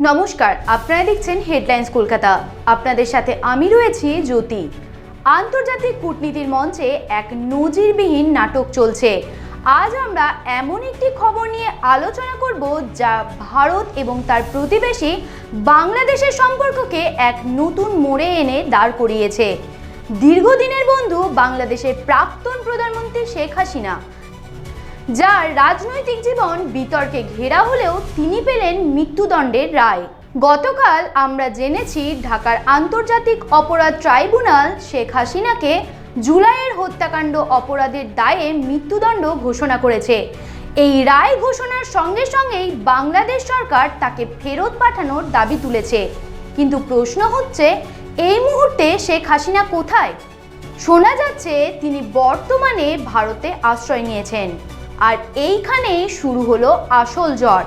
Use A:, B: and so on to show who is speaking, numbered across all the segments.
A: নমস্কার, আপনারা দেখছেন হেডলাইন্স কলকাতা। আপনাদের সাথে আমি রয়েছি জ্যোতি। আন্তর্জাতিক কূটনীতির মঞ্চে এক নজিরবিহীন নাটক চলছে। আজ আমরা এমন একটি খবর নিয়ে আলোচনা করব যা ভারত এবং তার প্রতিবেশী বাংলাদেশের সম্পর্ককে এক নতুন মোড়ে এনে দাঁড় করিয়েছে। দীর্ঘদিনের বন্ধু বাংলাদেশের প্রাক্তন প্রধানমন্ত্রী শেখ হাসিনা। যার রাজনৈতিক জীবন বিতর্কে ঘেরা হলেও তিনি পেলেন মৃত্যুদণ্ডের রায়। গতকাল আমরা জেনেছি ঢাকার আন্তর্জাতিক অপরাধ ট্রাইব্যুনাল শেখ হাসিনাকে জুলাইয়ের হত্যাকাণ্ড অপরাধের দায়ে মৃত্যুদণ্ড ঘোষণা করেছে। এই রায় ঘোষণার সঙ্গে সঙ্গেই বাংলাদেশ সরকার তাকে ফেরত পাঠানোর দাবি তুলেছে। কিন্তু প্রশ্ন হচ্ছে, এই মুহূর্তে শেখ হাসিনা কোথায়? শোনা যাচ্ছে, তিনি বর্তমানে ভারতে আশ্রয় নিয়েছেন। আর এইখানেই শুরু হলো আসল জট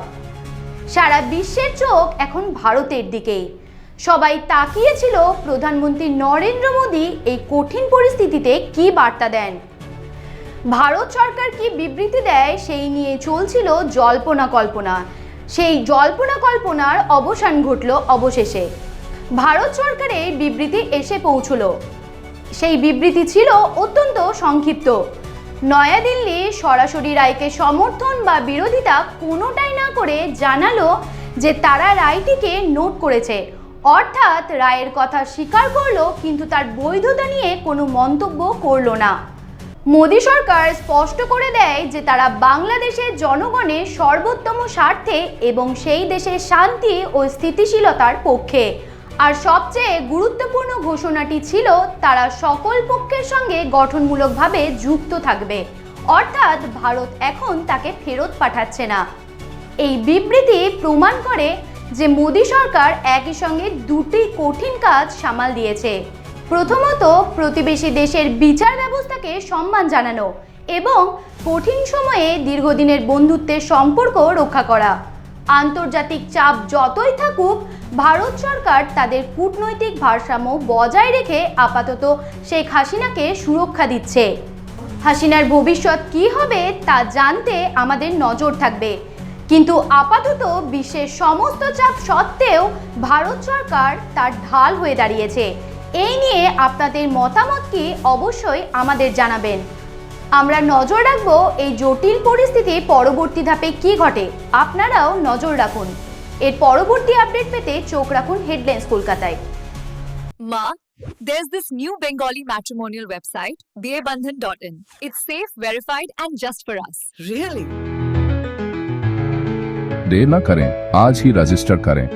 A: সারা বিশ্বের চোখ এখন ভারতের দিকেই। সবাই তাকিয়েছিল প্রধানমন্ত্রী নরেন্দ্র মোদী এই কঠিন পরিস্থিতিতে কি বার্তা দেন। ভারত সরকার কি বিবৃতি দেয় সেই নিয়ে চলছিল জল্পনা কল্পনা। সেই জল্পনা কল্পনার অবসান ঘটল অবশেষে। ভারত সরকারের বিবৃতি এসে পৌঁছল। সেই বিবৃতি ছিল অত্যন্ত সংক্ষিপ্ত। নয়াদিল্লি সরাসরি রায়কে সমর্থন বা বিরোধিতা কোনোটাই না করে জানালো যে তারা রায়টিকে নোট করেছে। অর্থাৎ রায়ের কথা স্বীকার করল কিন্তু তার বৈধতা নিয়ে কোনো মন্তব্য করল না। মোদী সরকার স্পষ্ট করে দেয় যে তারা বাংলাদেশের জনগণের সর্বোত্তম স্বার্থে এবং সেই দেশের শান্তি ও স্থিতিশীলতার পক্ষে। আর সবচেয়ে গুরুত্বপূর্ণ ঘোষণাটি ছিল, তারা সকল পক্ষের সঙ্গে গঠনমূলকভাবে যুক্ত থাকবে। অর্থাৎ ভারত এখন তাকে ফেরত পাঠাচ্ছে না। এই বিবৃতি প্রমাণ করে যে মোদী সরকার একই সঙ্গে দুটি কঠিন কাজ সামাল দিয়েছে। প্রথমত, প্রতিবেশী দেশের বিচার ব্যবস্থাকে সম্মান জানানো এবং কঠিন সময়ে দীর্ঘদিনের বন্ধুত্বের সম্পর্ক রক্ষা করা। আন্তর্জাতিক চাপ যতই থাকুক, ভারত সরকার তাদের কূটনৈতিক ভারসাম্য বজায় রেখে আপাতত শেখ হাসিনাকে সুরক্ষা দিচ্ছে। হাসিনার ভবিষ্যৎ কি হবে তা জানতে আমাদের নজর থাকবে। কিন্তু আপাতত বিশ্বের সমস্ত চাপ সত্ত্বেও ভারত সরকার তার ঢাল হয়ে দাঁড়িয়েছে। এই নিয়ে আপনাদের মতামত কি অবশ্যই আমাদের জানাবেন। আমরা নজর রাখবো এই জটিল পরিস্থিতি পরবর্তী ধাপে কি ঘটে আপনারাও নজর রাখুন এর পরবর্তী আপডেট পেতে চোখ রাখুন হেডলাইন্স কলকাতায়
B: Ma, there's this new Bengali matrimonial website, dearbandhan.in. It's safe, verified, and just for us.
C: Really?
D: देर न करें आज ही रजिस्टर करें